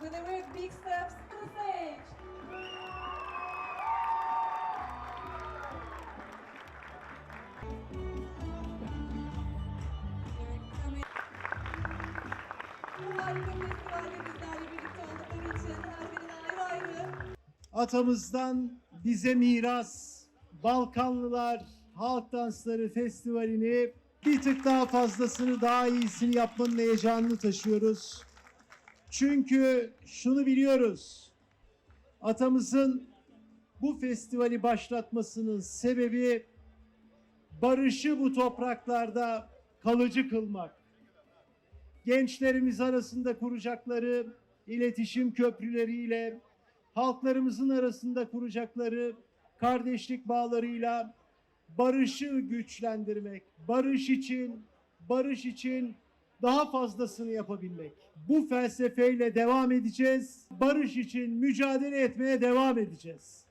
with a great big steps to the stage. Atamızdan bize miras Balkanlılar Halk Dansları Festivali'ni bir tık daha fazlasını daha iyisini yapmanın heyecanını taşıyoruz. Çünkü şunu biliyoruz. Atamızın bu festivali başlatmasının sebebi barışı bu topraklarda kalıcı kılmak. Gençlerimiz arasında kuracakları iletişim köprüleriyle halklarımızın arasında kuracakları kardeşlik bağlarıyla barışı güçlendirmek, barış için, barış için daha fazlasını yapabilmek. Bu felsefeyle devam edeceğiz. Barış için mücadele etmeye devam edeceğiz.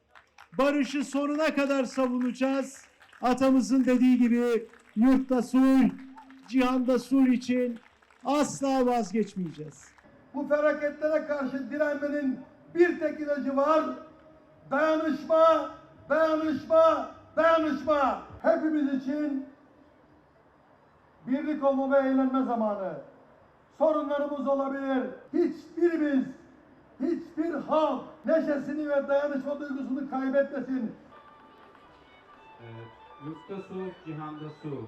Barışı sonuna kadar savunacağız. Atamızın dediği gibi yurtta sulh, cihanda sulh için asla vazgeçmeyeceğiz. Bu felaketlere karşı direnmenin bir tek ilacı var. Dayanışma, dayanışma, dayanışma. Hepimiz için birlik olma ve eğlenme zamanı. Sorunlarımız olabilir. Hiçbirimiz, hiçbir halk neşesini ve dayanışma duygusunu kaybetmesin. Evet. Yurtta su, cihanda su.